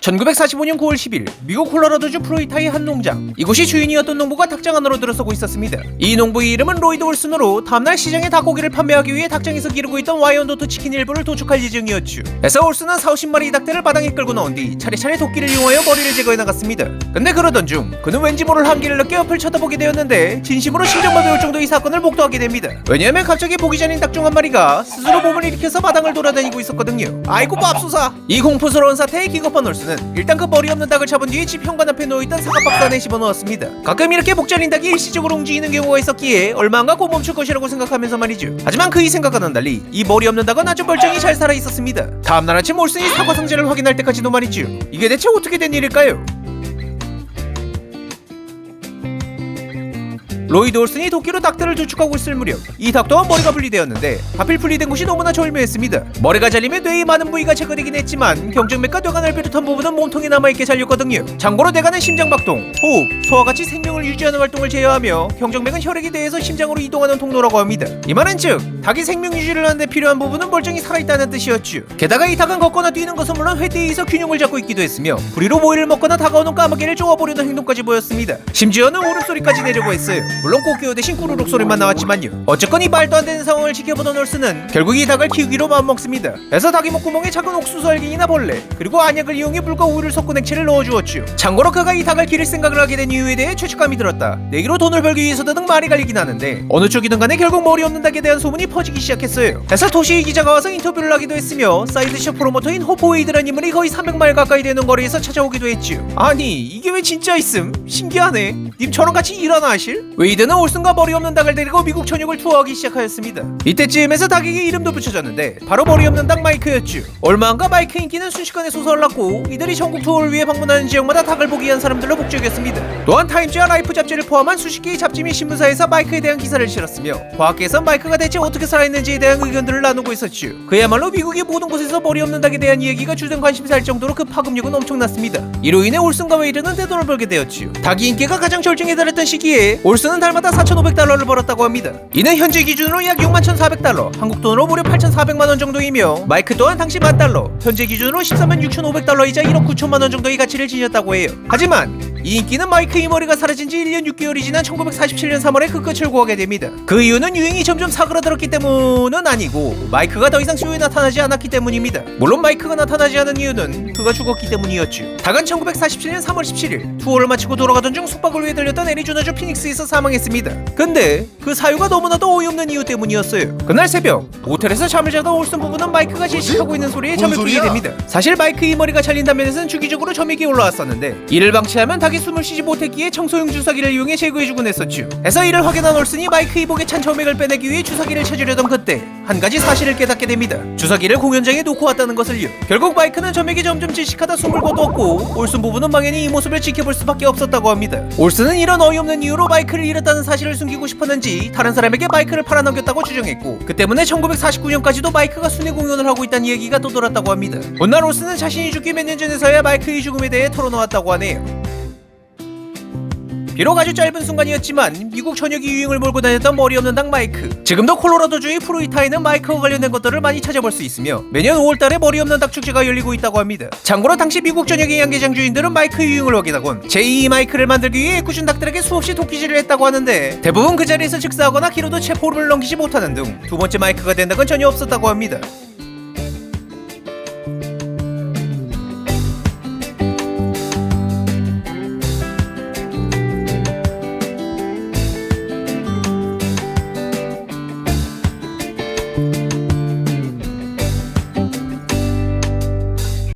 1945년 9월 10일 미국 콜로라도주 프로이타의 한 농장. 이곳이 주인이었던 농부가 닭장 안으로 들어서고 있었습니다. 이 농부의 이름은 로이드 올슨으로 다음날 시장에 닭고기를 판매하기 위해 닭장에서 기르고 있던 와이언도트 치킨 일부를 도축할 예정이었죠. 그래서 올슨은 4, 50마리 닭들을 바닥에 끌고 나온 뒤 차례차례 도끼를 이용하여 머리를 제거해 나갔습니다. 근데 그러던 중 그는 왠지 모를 한기를 느껴 옆을 쳐다보게 되었는데 진심으로 심장마비 올 정도 이 사건을 목도하게 됩니다. 왜냐하면 갑자기 보기 전인 닭 중 한 마리가 스스로 몸을 일으켜서 마당을 돌아다니고 있었거든요. 아이고 맙소사! 이 공포스러운 사태에 기겁한 올슨 은 일단 그 머리 없는 닭을 잡은 뒤에 집 현관 앞에 놓여있던 사과박스 안에 집어넣었습니다. 가끔 이렇게 목자린 닭이 일시적으로 움직이는 경우가 있었기에 얼마 안 가고 멈출 것이라고 생각하면서 말이죠. 하지만 그의 생각과는 달리 이 머리 없는 닭은 아주 멀쩡히 잘 살아 있었습니다. 다음날 아침 올슨이 사과 상자를 확인할 때까지도 말이죠. 이게 대체 어떻게 된 일일까요? 로이드 올슨이 도끼로 닭들을 도축하고 있을 무렵 이닭 또한 머리가 분리되었는데 하필 분리된 곳이 너무나 절묘했습니다. 머리가 잘리면 뇌의 많은 부위가 제거되긴 했지만 경정맥과 뇌관을 비롯한 부분은 몸통이 남아있게 잘렸거든요. 참고로 뇌관은 심장박동, 호흡, 소와 같이 생명을 유지하는 활동을 제어하며 경정맥은 혈액이 뇌에서 심장으로 이동하는 통로라고 합니다. 이 말은 즉 닭이 생명 유지를 하는데 필요한 부분은 멀쩡히 살아있다는 뜻이었죠. 게다가 이 닭은 걷거나 뛰는 것은 물론 회대에서 균형을 잡고 있기도 했으며 부리로 모이를 먹거나 다가오는 까마귀를 쪼아보려는 행동까지 보였습니다. 심지어는 울음소리까지 내려고 했어요 물론 꽃게어 대신 꾸르륵 소리만 나왔지만요. 어쨌건 이 말도 안 되는 상황을 지켜보던 올스는 결국 이 닭을 키우기로 마음먹습니다. 그래서 닭이 목구멍에 작은 옥수수 알갱이나 벌레 그리고 안약을 이용해 물과 우유를 섞은 액체를 넣어주었죠 참고로 그가 이 닭을 기를 생각을 하게 된 이유에 대해 죄책감이 들었다. 내기로 돈을 벌기 위해서든 등 말이 갈리긴 하는데 어느 쪽이든 간에 결국 머리 없는 닭에 대한 소문이 퍼지기 시작했어요. 그래서 도시 기자가 와서 인터뷰를 하기도 했으며 사이드쇼 프로모터인 호포웨이드라는 인물이 거의 300마일 가까이 되는 거리에서 찾아오기도 했죠 아니 이게 왜 진짜 있음? 신기하네. 님 저랑 같이 일하나 하실? 웨이드는 올슨과 머리 없는 닭을 데리고 미국 전역을 투어하기 시작하였습니다. 이때쯤에서 닭에게 이름도 붙여졌는데 바로 머리 없는 닭 마이크였죠. 얼마 안가 마이크 인기는 순식간에 솟아올랐고 이들이 전국 투어를 위해 방문하는 지역마다 닭을 보기 위한 사람들로 북적였습니다. 또한 타임즈와 라이프 잡지를 포함한 수십 개의 잡지 및 신문사에서 마이크에 대한 기사를 실었으며 과학계에선 마이크가 대체 어떻게 살아있는지에 대한 의견들을 나누고 있었죠. 그야말로 미국의 모든 곳에서 머리 없는 닭에 대한 이야기가 주된 관심사일 정도로 그 파급력은 엄청났습니다. 이로 인해 올슨과 웨이드는 대돈을 벌게 되었지요. 닭이 인기가 가장 절정에 달했던 시기에 올슨은 달마다 4,500달러를 벌었다고 합니다. 이는 현재 기준으로 약 61,400달러, 한국 돈으로 무려 8,400만 원 정도이며 마이크 또한 당시 만 달러, 현재 기준으로 14만 6,500달러이자 1억 9천만 원 정도의 가치를 지녔다고 해요. 하지만 이 인기는 마이크 이 머리가 사라진 지 1년 6개월이 지난 1947년 3월에 그 끝을 구하게 됩니다. 그 이유는 유행이 점점 사그라들었기 때문은 아니고 마이크가 더 이상 쇼에 나타나지 않았기 때문입니다. 물론 마이크가 나타나지 않은 이유는 그가 죽었기 때문이었죠. 닭은 1947년 3월 17일 투어를 마치고 돌아가던 중 숙박을 위해 들렸던 애리조나주 피닉스에서 사망했습니다. 근데 그 사유가 너무나도 어이없는 이유 때문이었어요. 그날 새벽 호텔에서 잠을 자던 올슨 부부는 마이크가 질식하고 있는 소리에 뭔 잠을 소리야? 됩니다. 사실 마이크 이 머리가 잘린다는 면에서는 주기적으로 점액이 올라왔었는데 이를 방치하면 닭이 숨을 쉬지 못했기에 청소용 주사기를 이용해 제거해주곤 했었죠. 해서 이를 확인한 올슨이 마이크 이복에 찬 점액을 빼내기 위해 주사기를 찾으려던 그때 한 가지 사실을 깨닫게 됩니다. 주사기를 공연장에 놓고 왔다는 것을요. 결국 마이크는 점액이 점점 질식하다 숨을 거두었고 올슨 부부는 망연히 이 모습을 지켜볼 수밖에 없었다고 합니다. 올슨은 이런 어이없는 이유로 마이크를 잃었다는 사실을 숨기고 싶었는지 다른 사람에게 마이크를 팔아넘겼다고 주장했고 그 때문에 1949년까지도 마이크가 순회 공연을 하고 있다는 얘기가 떠돌았다고 합니다. 훗날 올슨은 자신이 죽기 몇 년 전에서야 마이크의 죽음에 대해 털어놓았다고 하네요. 비록 아주 짧은 순간이었지만 미국 전역이 유행을 몰고 다녔던 머리 없는 닭 마이크. 지금도 콜로라도주의 프로이타에는 마이크와 관련된 것들을 많이 찾아볼 수 있으며 매년 5월달에 머리 없는 닭 축제가 열리고 있다고 합니다. 참고로 당시 미국 전역의 양계장 주인들은 마이크 유행을 확인하곤 제2 마이크를 만들기 위해 꾸준 닭들에게 수없이 도끼질을 했다고 하는데 대부분 그 자리에서 즉사하거나 기로도 체포를 넘기지 못하는 등 두 번째 마이크가 된 닭은 전혀 없었다고 합니다